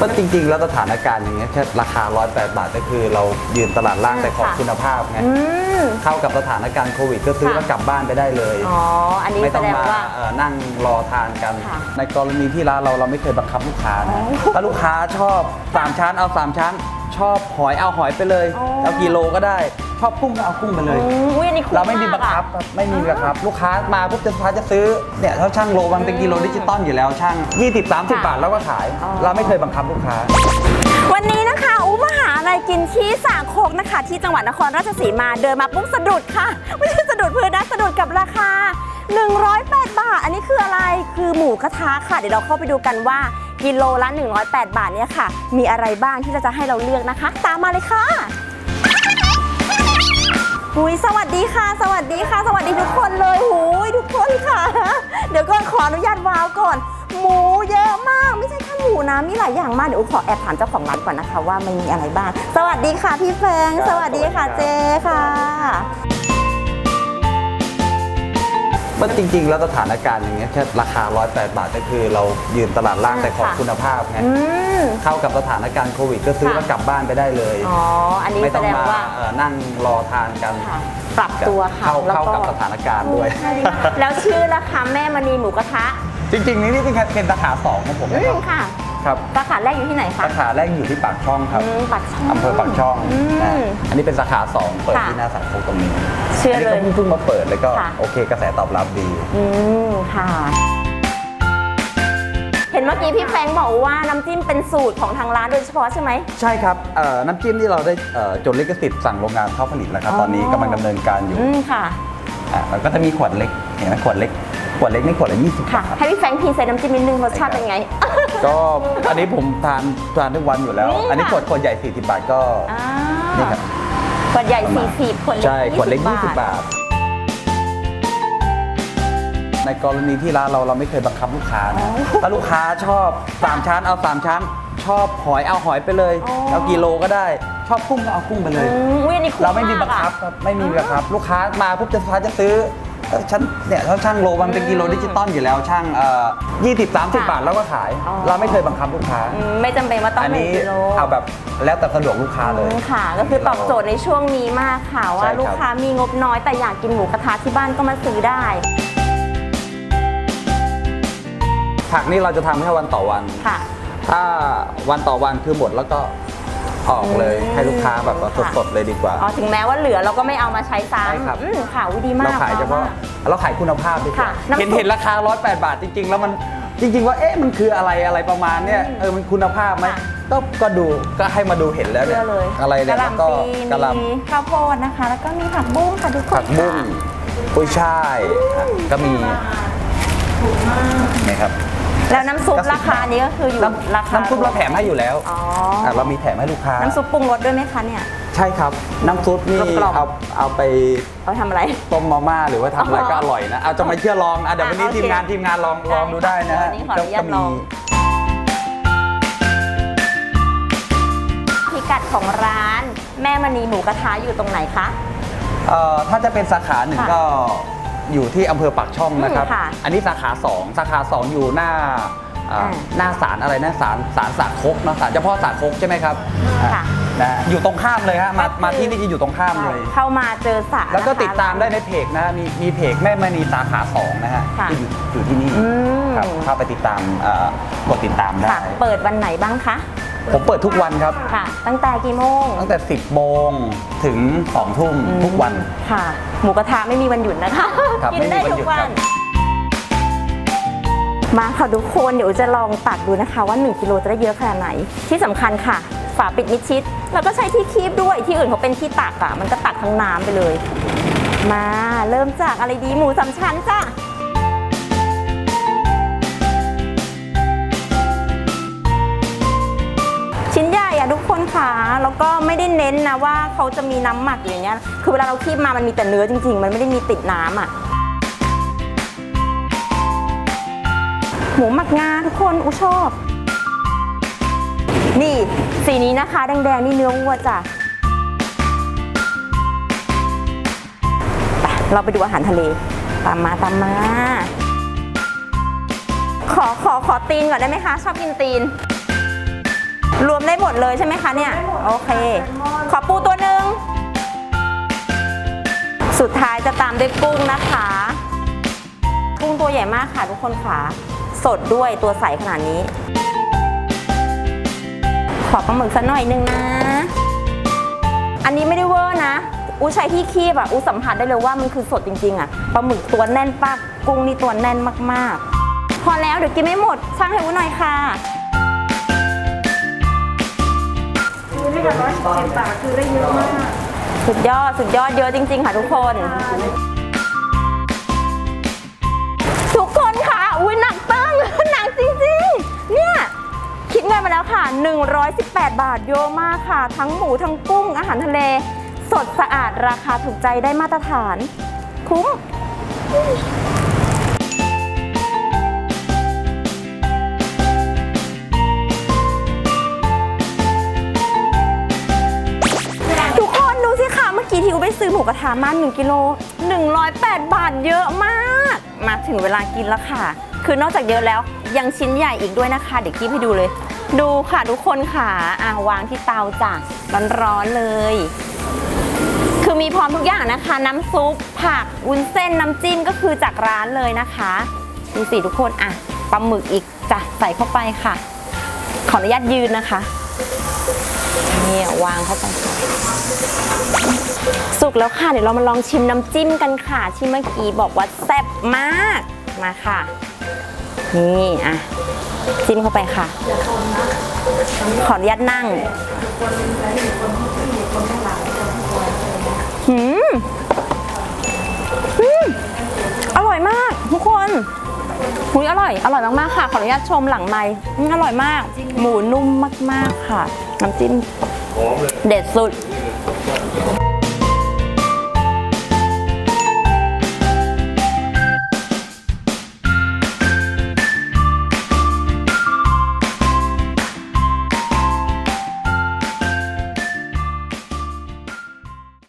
ก็จริงๆ แล้วสถานการณ์อย่างเงี้ยแค่ราคา 108 บาทก็คือเรายืนตลาดล่างแต่ของค่ะ คุณภาพไงอืม เข้ากับสถานการณ์โควิดก็ซื้อค่ะ แล้วกลับบ้านไปได้เลย อ๋อ อันนี้ไม่แสต้องดงมาว่า เอ่อนั่งรอทานกัน ค่ะในกรณีที่ร้านเราเราไม่เคยบังคับลูกค้านะอ๋อถ้าลูกค้าชอบ 3 ชั้นเอา 3 ชั้น ชอบหอยเอาหอยไปเลย อ๋อ เอากิโลก็ได้ช อบกุ้งก็เอากุ้งไปเลยอืมอุ้ยอันนี้คุ้เราไม่มีกบังคับอะครับไม่มีบังคับ ลูกค้ามาปุ๊บจะลูกค้าจะซื้อเนี่ยถ้าช่างโลมันเป็นกิโลดิจิตอลอยู่แล้วช่าง20 30 บาทแล้วก็ขายอ๋อเราไม่เคยบังคับลูกค้า วันนี้นะคะ อู้มาหาอะไรกินที่สามโคกนะคะ ที่จังหวัดนครราชสีมาเดินมาปุ๊บสะดุดค่ะ ไม่ใช่สะดุดพื้นนะสะดุดกับราคา 108 บาท อันนี้คืออะไรคือหมูกระทะค่ะ เดี๋ยวเราเข้าไปดูกันว่ากิโลละ 108 บาทเนี่ยค่ะ มีอะไรบ้างที่เราจะให้เราเลือกนะคะ ตามมาเลยค่ะ หุยสวัสดีค่ะ สวัสดีค่ะ สวัสดีทุกคนเลยหุยทุกคนค่ะ เดี๋ยวก่อนขออนุญาตว้าวก่อน หมูเยอะมากไม่ใช่แค่หมูนะมีหลายอย่างมากเดี๋ยวอุ๊ขอแอบถามเจ้าของร้านก่อนนะคะว่ามันมีอะไรบ้าง สวัสดีค่ะพี่แฟงครับสวัสดีค่ะสวัสดีครับเจค่ะ ก็จริง ๆ แล้วสถานการณ์อย่างเงี้ยแค่ราคา 108 บาทก็คือเรายืนตลาดล่างแต่ของค่ะ คุณภาพไงอืม เข้ากับสถานการณ์โควิด ก็ซื้อค่ะ แล้วกลับบ้านไปได้เลย อ๋อ อันนี้ไม่แสต้องดงมาว่าเอ่อนั่งรอทานกัน ค่ะปรับตัวค่ะเข้าแล้วเข้าก็กับสถานการณ์ด้วย ใช่ดีมากแล้วชื่อราคาแม่มณีหมูกระทะจริงๆนี่นี่เป็นสาขาสองของผมอืนะคมรับ ค่ะ ครับสาขาแรกอยู่ที่ไหนคะ สาขาแรกอยู่ที่ปากช่องครับอืมปากช่องอำเภอปากช่องอืมนะอันนี้เป็นสาขาสองเปิดค่ะที่หน้าสังคมตรงนี้เชื่อเลยนนี้ก็เพิ่งมาเปิดแล้วก็ค่ะ โอเคกระแสตอบรับดี อืมค่ะ เห็นเมื่อกี้พี่แฟงบอกว่าน้ำจิ้มเป็นสูตรของทางร้านโดยเฉพาะใช่ไหม ใช่ครับเอ่อน้ำจิ้มที่เราได้เอ่อจดลิขสิทธิ์สั่งโรงงานเข้าผลิตแล้วครับ อ๋อ ตอนนี้กำลังดำเนินการอยู่อืมค่ะ อะแล้วก็จะมีขวดเล็กเห็นไหมขวดเล็ก ขวดเล็กนี่ขวดละ20ค่ะ บาท ให้พี่แฟงพรีเซนต์น้ำจิ้มนิดนึงรสชาติเป็นไง ก็อันนี้ผมทานทานทุกวันอยู่แล้วนี่ค่ะอันนี้ขวดขวดใหญ่ 40 บาทก็อ่านี่ครับขวดใหญ่ 40ขวดเล็กใช่ขวดเล็ก 20 20บาท ในกรณีที่ร้านเราเราไม่เคยบังคับลูกค้านะถ้าลูกค้าชอบ3ชั้นเอา3ชั้น ชอบหอยเอาหอยไปเลยอ๋อเอากิโลก็ได้ ชอบกุ้งก็เอากุ้งไปเลย อืมอุ้ยอันนี้คุ้เราไม่มีบังอะคับครับไม่มีบังคับ ลูกค้ามาปุ๊บจะลูกค้าจะซื้อ เอ่อชั้นเนี่ยถ้าช่างโลมันเป็นกิโลดิจิตอลอยู่แล้วช่างเอ่อ20 30บาทแล้วก็ขาย อ๋อ เราไม่เคยบังคับลูกค้า อืมไม่จำเป็นว่าต้องอันหนึ่นี้งกิโลเอาแบบแล้วแต่สะดวกลูกค้าเลย อืมค่ะ ก็คือตอบโจทย์ในช่วงนี้มากค่ะ ว่าใช่ครับ ลูกค้ามีงบน้อยแต่อยากกินหมูกระทะที่บ้านก็มาซื้อได้ ผักนี่เราจะทำแค่วันต่อวัน ค่ะ ถ้าวันต่อวันคือหมดแล้วก็ ออกเลยอืมให้ลูกค้าแบบค่ะสดๆเลยดีกว่า อ๋อถึงแม้ว่าเหลือเราก็ไม่เอามาใช้ใช่ครับซ้ำอืมค่ะวิดีมากเราขายเฉพาะมก เราขายคุณภาพดีกว่าค่ะน้ำซุปเห็นเห็นราคา 108 บาทจริง ๆ แล้วมันจริง ๆ ว่าเอ๊ะมันคืออะไรอะไรประมาณเนี้ยอืมเออมันคุณภาพไหมค่ะ ก็ก็ดูก็ให้มาดูเห็นแล้วเนี่เชื่ยอเลยอะไรเนี่ยกะหแล้วก็ล่ำปีกะหล่มีข้าวโพดนะคะ แล้วก็มีผักบุ้งค่ะทุกคำนผักบุ้งค่ะ กุ้ยช่ายอะก็มีนี่ครับ แล้วน้ำซุปก็สิบราคานี้ก็คืออยู่น้ราำคาน้ำซุปเราแถมให้อยู่แล้วอ๋ออะเรามีแถมให้ลูกค้า น้ำซุปปรุงรสด้วยไหมคะเนี่ย ใช่ครับ น้ำซุปนี่กรอบๆ เอาเอาไปเอาทำอะไร ต้มมาม่าหรือว่าทำอะไรอ๋อก็อร่อยนะเอาจะไม่เชื่อลองอะเดี๋ยววันนี้อะโอเคทีมงานทีมงานลองได้ลองดูได้นะฮะค่ะวันนี้ขออนุญาตลอง พิกัดของร้าน แม่มณีหมูกระทะอยู่ตรงไหนคะ เอ่อถ้าจะเป็นสาขาหนึ่งค่ะ ก็ อยู่ที่อำเภอปากช่องนะครับ อืมค่ะอันนี้สาขา 2 สาขา 2 อยู่หน้าอ่าอ่าหน้าศาลอะไรนะศาลศาลสาคกเนอะศาลเจ้าพ่อสาคกใช่ไหมครับค่ะอ่านะอยู่ตรงข้ามเลยฮะมาก็คือมาที่นี่จะอยู่ตรงข้ามเลย เข้ามาเจอสระแล้วก็นะคะ ติดตามได้ในเพจนะฮะมีมีเพจแม่มณีสาขา2นะฮะค่ะที่อยู่อยู่ที่นี่อืม ครับเข้าไปติดตามเอ่อกดติดตามได้ ค่ะ เปิดวันไหนบ้างคะ ผมเปิดทุกวันครับ ค่ะ ตั้งแต่กี่โมง ตั้งแต่ 10 โมงถึง 2 ทุ่มทุกวัน ค่ะ หมูกระทะไม่มีวันหยุดนะคะ ครับกินได้ไม่มีวันทุหยุกดวัครันบมาค่ะทุกคน เดี๋ยวจะลองตักดูนะคะว่า 1กิโลจะได้เยอะขนาดไหน ที่สำคัญค่ะ ฝาปิดมิดชิด แล้วก็ใช้ที่คีบด้วย ที่อื่นเขาเป็นที่ตักอะมันก็ตักทั้งน้ำไปเลย มาเริ่มจากอะไรดีหมูสามชั้นจ้ะ ชิ้นใหญ่อะทุกคนค่ะ แล้วก็ไม่ได้เน้นนะว่าเขาจะมีน้ำหมักอย่างเงี้ย คือเวลาเราคีบมามันมีแต่เนื้อจริง ๆ มันไม่ได้มีติดน้ำอะหมูหมักงาทุกคนอูชอบ นี่สีนี้นะคะ แดงๆนี่เนื้อวัวจ้ะเราไปดูอาหารทะเล ตามมาตามมา ขอขอขอตีนก่อนได้ไหมคะ ชอบกินตีน รวมได้หมดเลยใช่ไหมคะเนี่ย โอเค ขอปูตัวหนึ่ง สุดท้ายจะตามด้วยกุ้งนะคะ กุ้งตัวใหญ่มากค่ะทุกคนค่ะ สดด้วยตัวใสขนาดนี้ ขอปลาหมึกสักหน่อยหนึงนะ อันนี้ไม่ได้เวอร์นะ อูใช้ที่คีบอะอูสัมผัสได้เลยว่ามันคือสดจริง ๆอะปลาหมึกตัวแน่นปากกุ้งนี่ตัวแน่นมากๆ พอแล้วเดี๋ยวกินไม่หมดช่างให้อูหน่อยค่ะ กับร้อยสิบเจ็ดบาทคือได้เยอะมากสุดยอด สุดยอดเยอะจริง ๆ ค่ะทุกคน ทุกคนค่ะ อุ้ยหนักตั้ง หนักจริงๆ เนี่ย คิดเงินมาแล้วค่ะ 118 บาทเยอะมากค่ะ ทั้งหมูทั้งกุ้งอาหารทะเล สดสะอาดราคาถูกใจได้มาตรฐาน คุ้ม กระทะมาน1กิโล108 บาทเยอะมาก มาถึงเวลากินแล้วค่ะ คือนอกจากเยอะแล้วยังชิ้นใหญ่อีกด้วยนะคะ เดี๋ยวกี้ให้ดูเลย ดูค่ะทุกคนค่ะอะวางที่เตาจ้ะร้อนๆเลย คือมีพร้อมทุกอย่างนะคะ น้ำซุปผักวุ้นเส้นน้ำจิ้มก็คือจากร้านเลยนะคะดูสิทุกคนอะปลาหมึกอีกจ้ะใส่เข้าไปค่ะ ขออนุญาตยืนนะคะเนี่ยวางเข้าไป สุกแล้วค่ะ เดี๋ยวเรามาลองชิมน้ำจิ้มกันค่ะ ที่เมื่อกี้บอกว่าแซ่บมาก มาค่ะ นี่อะจิ้มเข้าไปค่ะ ขออนุญาตนั่งหืมหืมอร่อยมากทุกคนหุยอร่อย อร่อยมากๆค่ะ ขออนุญาตชมหลังไมค์อืมอร่อยมาก หมูนุ่มมากๆค่ะ น้ำจิ้มเด็ดสุด